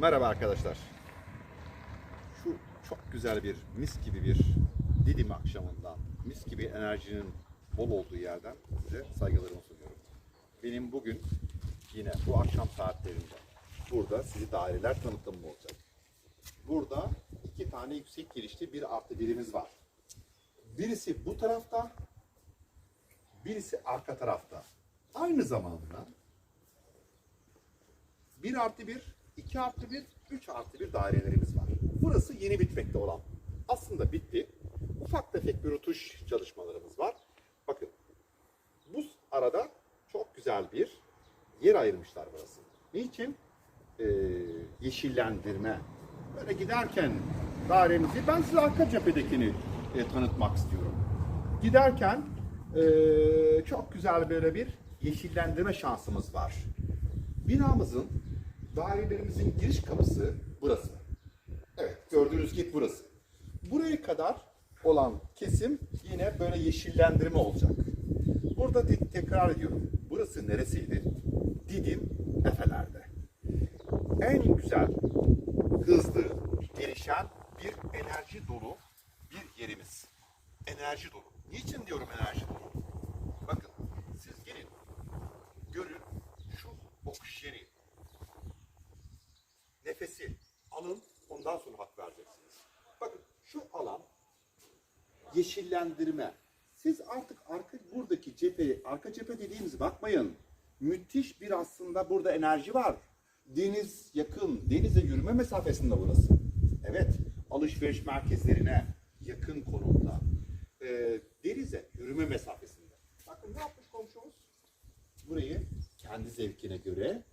Merhaba arkadaşlar. Şu çok güzel bir mis gibi bir Didim akşamından, mis gibi enerjinin bol olduğu yerden size saygılarımı sunuyorum. Benim bugün yine bu akşam saatlerinde burada sizi daireler tanıtımım olacak. Burada iki tane yüksek girişli bir artı birimiz var. Birisi bu tarafta, birisi arka tarafta. Aynı zamanda 1 artı 1, 2 artı 1, 3 artı 1 dairelerimiz var. Burası yeni bitmekte olan. Aslında bitti. Ufak tefek bir rutuş çalışmalarımız var. Bakın bu arada çok güzel bir yer ayırmışlar burası. Niçin? Ee, yeşillendirme. Böyle giderken dairemizi, ben size arka cephedekini e, tanıtmak istiyorum. Giderken e, çok güzel böyle bir yeşillendirme şansımız var. Binamızın, dairelerimizin giriş kapısı burası. Evet, gördüğünüz gibi burası. Buraya kadar olan kesim yine böyle yeşillendirme olacak. Burada te- tekrar ediyorum. Burası neresiydi? Didim Efeler'de. En güzel, hızlı gelişen bir enerji dolu bir yerimiz. Enerji dolu. Niçin diyorum enerji dolu? Bakın siz gelin görün şu oksijeni, nefesi alın ondan sonra hak vereceksiniz. Bakın şu alan yeşillendirme. Siz artık arka buradaki cepheye, arka cephe dediğimiz bakmayın. Müthiş bir aslında burada enerji var. Deniz yakın, denize yürüme mesafesinde burası. Evet, alışveriş merkezlerine yakın konumda. Ee, denize yürüme mesafesinde. Bakın ne yapmış komşumuz? Burayı kendi zevkine göre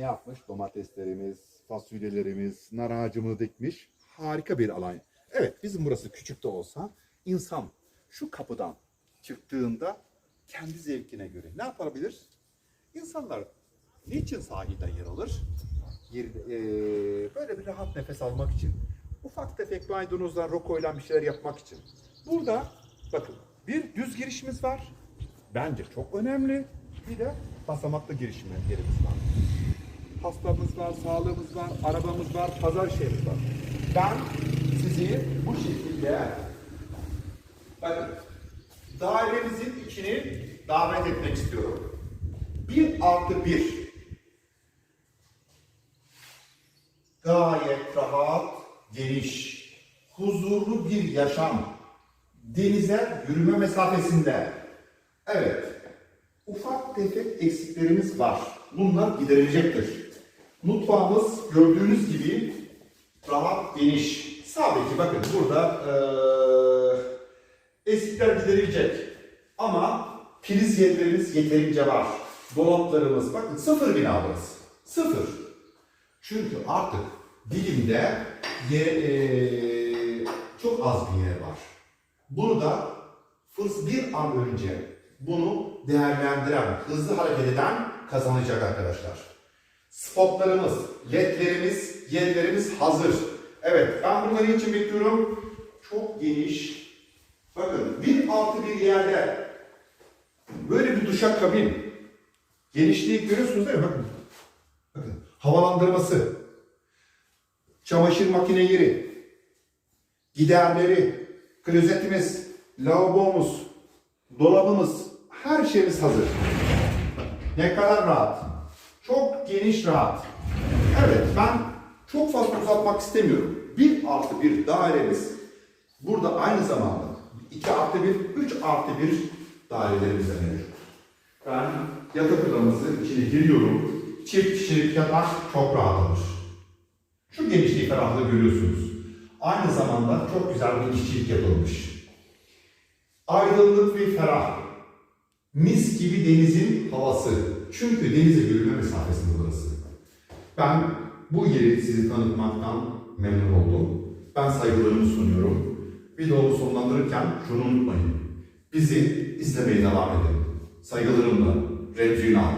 ne yapmış? Domateslerimiz, fasulyelerimiz, nar ağacımı dikmiş. Harika bir alan. Evet bizim burası küçük de olsa insan şu kapıdan çıktığında kendi zevkine göre ne yapabilir? İnsanlar niçin sahilde yer alır? Yer, eee, böyle bir rahat nefes almak için. Ufak tefek maydanozlar, rokoyla bir şeyler yapmak için. Burada bakın bir düz girişimiz var. Bence çok önemli. Bir de basamaklı girişimlerimiz var hastamız var, sağlığımız var, arabamız var, pazar şeyimiz var. Ben sizi bu şekilde bakın dairemizin içini davet etmek istiyorum. Bir artı bir gayet rahat, geniş, huzurlu bir yaşam. Denize yürüme mesafesinde. Evet, ufak tefek eksiklerimiz var. Bunlar giderilecektir. Mutfağımız gördüğünüz gibi rahat, geniş. Sadece bakın burada eee eksikler giderilecek. Ama priz yerlerimiz yeterince var. Dolaplarımız, bakın sıfır bina burası. Sıfır. Çünkü artık dilimde ye, eee, çok az bir yer var. Bunu da fırs bir an önce bunu değerlendiren, hızlı hareket eden kazanacak arkadaşlar. Spotlarımız, ledlerimiz, yerlerimiz hazır. Evet, ben bunları için bekliyorum. Çok geniş. Bakın, bir altı bir yerde böyle bir duşak kabin. Genişliği görüyorsunuz değil mi? Bakın. Bakın, havalandırması, çamaşır makine yeri, giderleri, klozetimiz, lavabomuz, dolabımız, her şeyimiz hazır. Ne kadar rahat. Çok geniş rahat. Evet ben çok fazla uzatmak istemiyorum. Bir artı bir dairemiz burada aynı zamanda 2 artı 1, 3 artı 1 dairelerimiz de mevcut. Ben yatak odamızın içine giriyorum. Çift kişilik yatak çok rahat alır. Şu genişliği ferahlığı görüyorsunuz. Aynı zamanda çok güzel bir işçilik yapılmış. Aydınlık ve ferah. Mis gibi denizin havası. Çünkü denize yürüme mesafesinde burası. Ben bu yeri sizi tanıtmaktan memnun oldum. Ben saygılarımı sunuyorum. Videomu sonlandırırken şunu unutmayın. Bizi izlemeye devam edin. Saygılarımla Remzi Ünal.